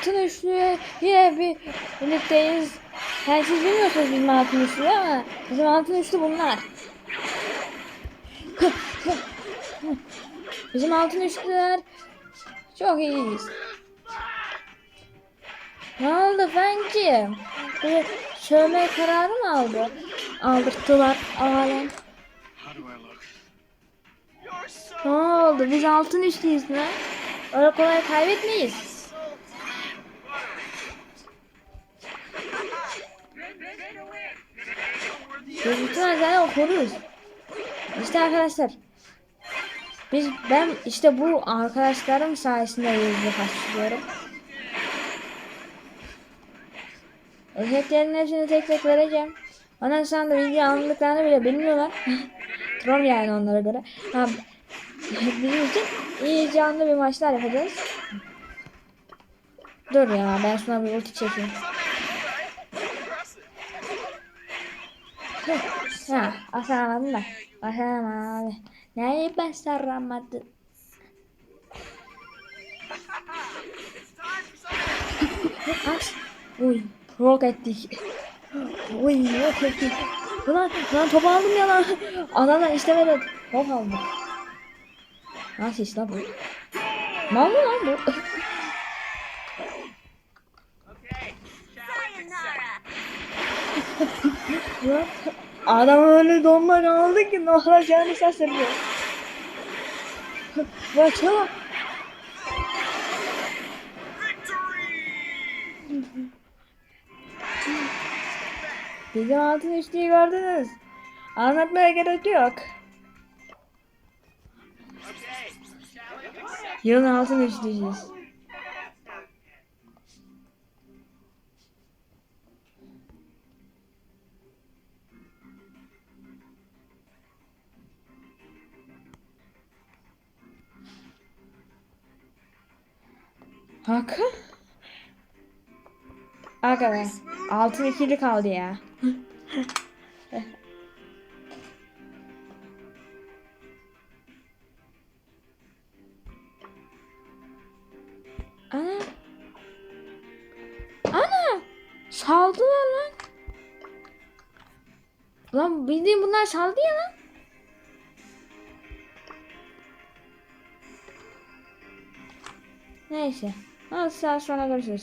altın üçlü yine bir birlikteyiz. Yani siz bilmiyorsunuz bizim altın üçlü ama bizim altın üçlü bunlar. Bizim altın üçlüler çok iyiyiz. Ne oldu Fencim? Bir sövme kararı mı aldı? Aldırttılar alem. Ne oldu? Biz altın üçlüyüz lan. Öyle kolay kaybetmeyiz. Biz bütün zaten okuruz. İşte arkadaşlar. Biz ben işte bu arkadaşlarım sayesinde yüzde başlıyorum. Efektlerin hepsini tek tek vereceğim. Ondan sonra da video anlıklarını bile bilmiyorlar. Troll yani onlara göre. Ha, bizim için iyi canlı bir maçlar yapacağız. Dur ya ben şuna bir ulti çekeyim. Ha, asamadım da. Asamadım abi. Neyi başaramadım? As. Uy. Yok ettik. Uy yok ettik. Ulan, lan top aldım ya lan. Adamlar istemedi. Top aldım. Nasıl iş lan bu? Mal mı lan bu? Ya, Adam öyle donlar aldı ki ne olacağını şaşırıyor. Baksana. Bizim altın üçlüyü gördünüz. Anlatmaya gerek yok. Yılın altın üçlüyüz. Aga be. Altın ikili kaldı ya. Ana. Ana. Saldılar lan. Lan bildiğin bunlar saldı ya lan. Neyse. Saat sonra görüşürüz.